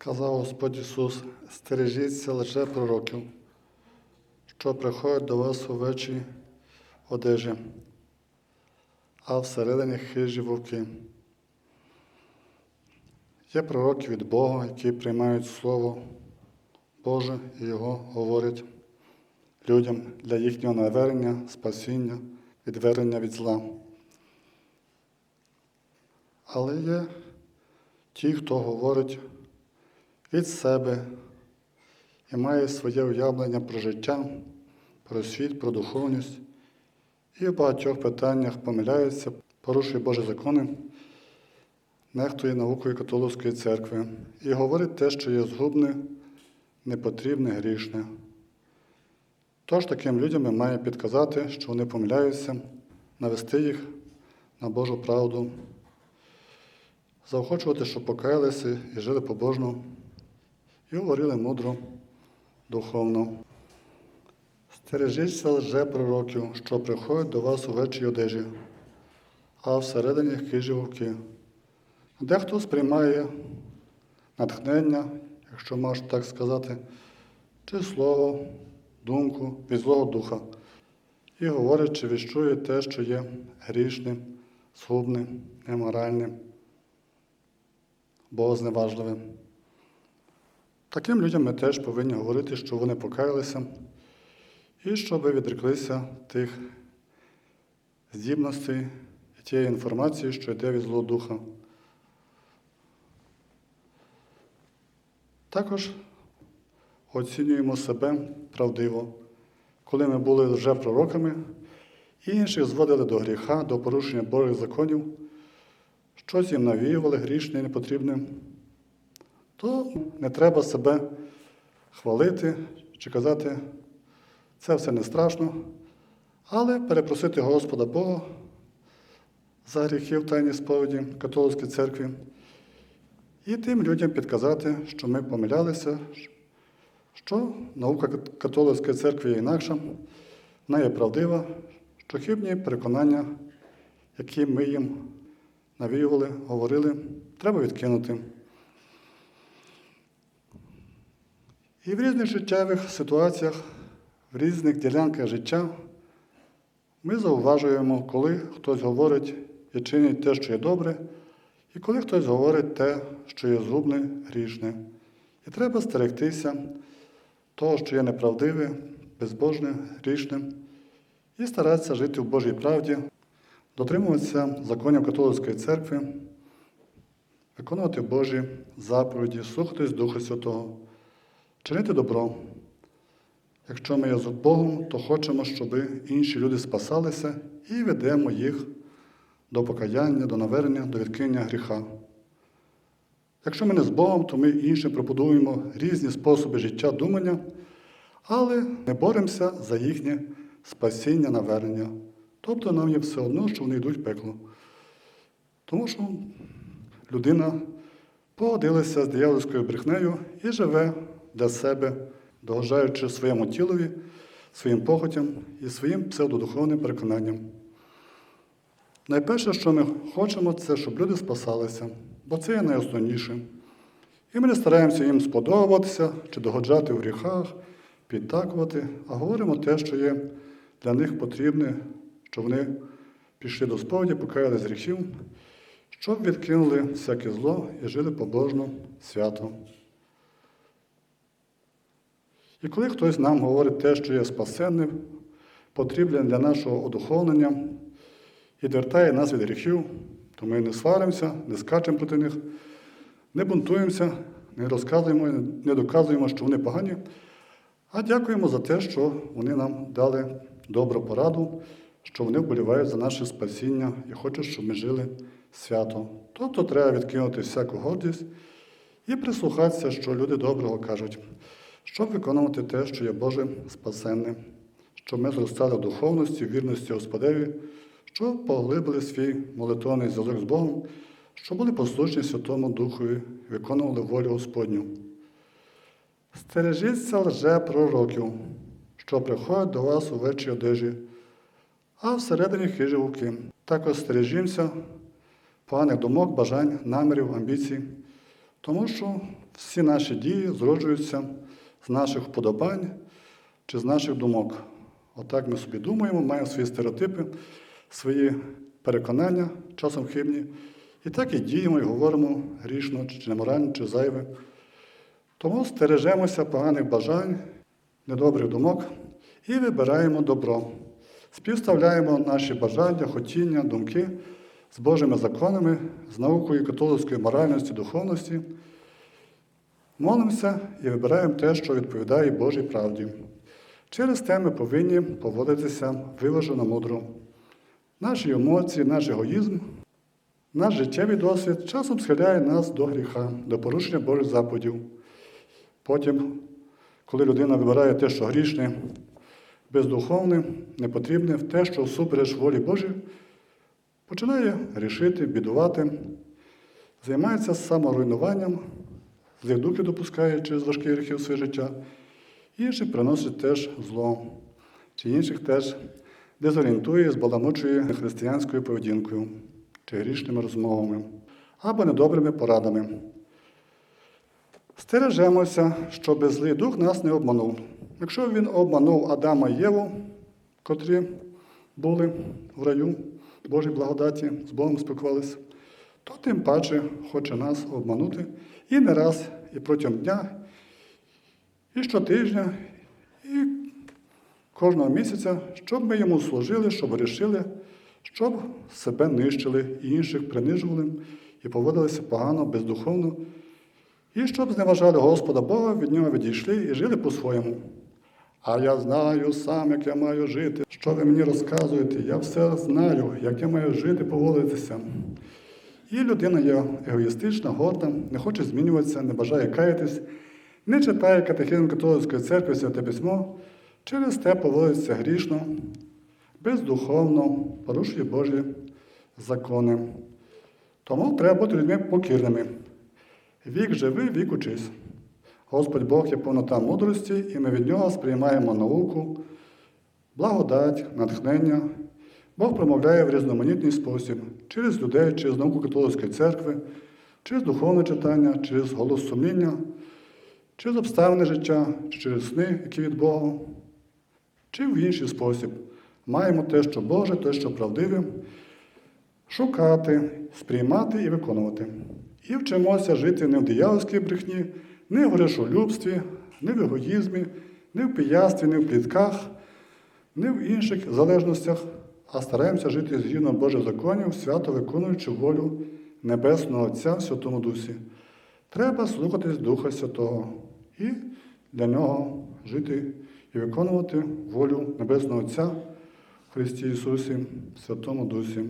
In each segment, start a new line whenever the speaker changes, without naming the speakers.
Сказав Господь Ісус, стережіться лише пророків, що приходять до вас у вечі одежі, а всередині хижі вовки. Є пророки від Бога, які приймають Слово Боже і його говорять людям для їхнього навернення, спасіння, відвернення від зла. Але є ті, хто говорить від себе і має своє уявлення про життя, про світ, про духовність, і в багатьох питаннях помиляється, порушує Божі закони, нехтує наукою католицької церкви і говорить те, що є згубне, непотрібне, грішне. Тож таким людям ми маємо підказати, що вони помиляються, навести їх на Божу правду, заохочувати, щоб покаялися і жили побожно, і говорили мудро, духовно. Стережіться лже пророків, що приходять до вас у вечій одежі, а всередині хижі вовки. Дехто сприймає натхнення, якщо можна так сказати, чи слово, думку від Злого Духа, і говорить, чи віщує те, що є грішним, згубним, неморальним, богозневажливим. Таким людям ми теж повинні говорити, що вони покаялися і щоб відреклися тих здібностей і тієї інформації, що йде від Злого Духа. Також оцінюємо себе правдиво, коли ми були вже пророками і інших зводили до гріха, до порушення Божих законів, щось їм навіювали грішне і непотрібне, то не треба себе хвалити чи казати, це все не страшно, але перепросити Господа Бога за гріхи в тайній сповіді католицької церкви і тим людям підказати, що ми помилялися, що наука католицької церкви є інакша, вона є правдива, що хибні переконання, які ми їм навіювали, говорили, треба відкинути. І в різних життєвих ситуаціях, в різних ділянках життя ми зауважуємо, коли хтось говорить і чинить те, що є добре, і коли хтось говорить те, що є згубне, грішне. І треба стерегтися того, що є неправдиве, безбожне, грішне, і старатися жити в Божій правді, дотримуватися законів католицької церкви, виконувати Божі заповіді, слухатись Духа Святого, чинити добро. Якщо ми є з Богом, то хочемо, щоб інші люди спасалися і ведемо їх до покаяння, до навернення, до відкинення гріха. Якщо ми не з Богом, то ми іншим пропонуємо різні способи життя думання, але не боремося за їхнє спасіння, навернення. Тобто нам є все одно, що вони йдуть в пекло. Тому що людина погодилася з диявольською брехнею і живе для себе, догоджаючи своєму тілові, своїм похотям і своїм псевдодуховним переконанням. Найперше, що ми хочемо, це щоб люди спасалися, бо це є найосновніше. І ми не стараємося їм сподобатися чи догоджати в гріхах, підтакувати, а говоримо те, що є для них потрібне, щоб вони пішли до сповіді, покаяли з гріхів, щоб відкинули всяке зло і жили побожно, свято. І коли хтось нам говорить те, що є спасенним, потрібне для нашого одуховлення, і відвертає нас від гріхів, то ми не сваримося, не скачемо проти них, не бунтуємося, не розказуємо, не доказуємо, що вони погані, а дякуємо за те, що вони нам дали добру пораду, що вони вболівають за наше спасіння і хочуть, щоб ми жили свято. Тобто треба відкинути всяку гордість і прислухатися, що люди доброго кажуть, щоб виконувати те, що є Боже спасенне, щоб ми зростали в духовності, в вірності Господеві, щоб поглибили свій молитовний зв'язок з Богом, щоб були послушні Святому Духові виконували волю Господню. Стережіться лже пророків, що приходять до вас у вечі одежі, а всередині хижі вовки. Також стережімося поганих думок, бажань, намірів, амбіцій, Тому що всі наші дії зроджуються з наших вподобань чи з наших думок. Отак ми собі думаємо, маємо свої стереотипи, свої переконання, часом хибні. І так і діємо, і говоримо грішно, чи неморально, чи зайве. Тому стережемося поганих бажань, недобрих думок і вибираємо добро. Співставляємо наші бажання, хотіння, думки з Божими законами, з наукою католицької моральності, духовності. Молимося і вибираємо те, що відповідає Божій правді. Через те ми повинні поводитися виважено мудро. Наші емоції, наш егоїзм, наш життєвий досвід часом схиляє нас до гріха, до порушення Божих заповідів. Потім, коли людина вибирає те, що грішне, бездуховне, непотрібне, в те, що всупереч волі Божій, починає грішити, бідувати, займається саморуйнуванням, злих допускає через важкі гріхи своє життя, інших приносить теж зло, чи інших теж дезорієнтує, збаламучує християнською поведінкою, чи грішними розмовами, або недобрими порадами. Стережемося, щоб злий дух нас не обманув. Якщо він обманув Адама і Єву, котрі були в раю Божій благодаті, з Богом спілкувалися, то тим паче хоче нас обманути і не раз, і протягом дня, і щотижня, і кожного місяця, щоб ми йому служили, щоб вирішили, щоб себе нищили і інших принижували і поводилися погано, бездуховно. І щоб зневажали Господа Бога, від нього відійшли і жили по-своєму. А я знаю сам, як я маю жити. Що ви мені розказуєте? Я все знаю, як я маю жити, поводитися. І людина є егоїстична, горда, не хоче змінюватися, не бажає каятись, не читає катехизм католицької церкви Святе Письмо, через те поводиться грішно, бездуховно, порушує Божі закони. Тому треба бути людьми покірними. Вік живи, вік учись. Господь Бог є повнота мудрості, і ми від нього сприймаємо науку, благодать, натхнення. Бог промовляє в різноманітний спосіб через людей, через науку католицької церкви, через духовне читання, через голос сумління, через обставини життя, через сни, які від Бога, чи в інший спосіб. Маємо те, що Боже, те, що правдиве, шукати, сприймати і виконувати. І вчимося жити не в диявольській брехні, не в грешолюбстві, не в егоїзмі, не в пиястві, не в плітках, не в інших залежностях, а стараємося жити згідно Божих законів, свято виконуючи волю Небесного Отця в Святому Дусі. Треба слухатись Духа Святого і для нього жити і виконувати волю Небесного Отця в Христі Ісусі, в Святому Дусі,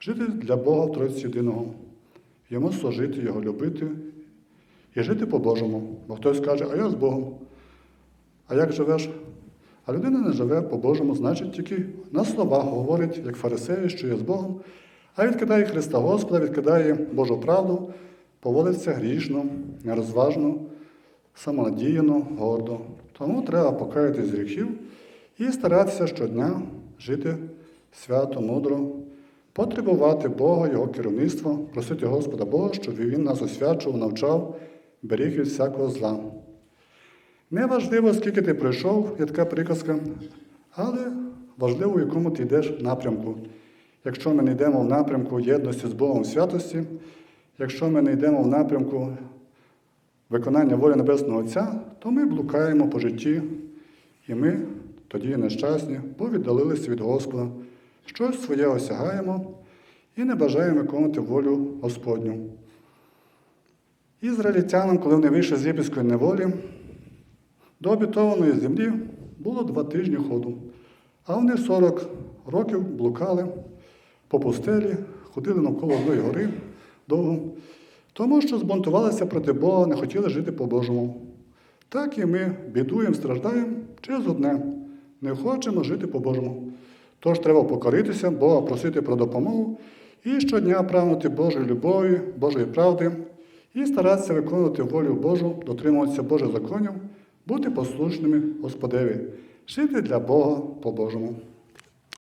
жити для Бога в Тройці Єдиного. Йому служити, Його любити і жити по-божому. Бо хтось каже, а я з Богом. А як живеш? А людина не живе по-божому, значить, тільки на словах говорить, як фарисеї, що є з Богом, а відкидає Христа Господа, відкидає Божу правду, поводиться грішно, нерозважно, самонадіяно, гордо. Тому треба покаятись з гріхів і старатися щодня жити свято, мудро, потребувати Бога, Його керівництва, просити Господа Бога, щоб Він нас освячував, навчав, беріг від всякого зла. Неважливо, скільки ти пройшов, є така приказка, але важливо, в якому ти йдеш напрямку. Якщо ми не йдемо в напрямку єдності з Богом в святості, якщо ми не йдемо в напрямку виконання волі Небесного Отця, то ми блукаємо по житті, і ми тоді нещасні, бо віддалилися від Господа, щось своє осягаємо і не бажаємо виконувати волю Господню. Ізраїльтянам, коли вони вийшли з єгипетської неволі, до обітованої землі було два тижні ходу, а вони 40 років блукали по пустелі, ходили навколо одної гори довго, тому що збунтувалися проти Бога, не хотіли жити по-божому. Так і ми бідуємо, страждаємо через одне. Не хочемо жити по-божому. Тож треба покоритися, Бога просити про допомогу і щодня прагнути Божої любові, Божої правди і старатися виконувати волю Божу, дотримуватися Божих законів, бути послушними Господеві, жити для Бога по-божому.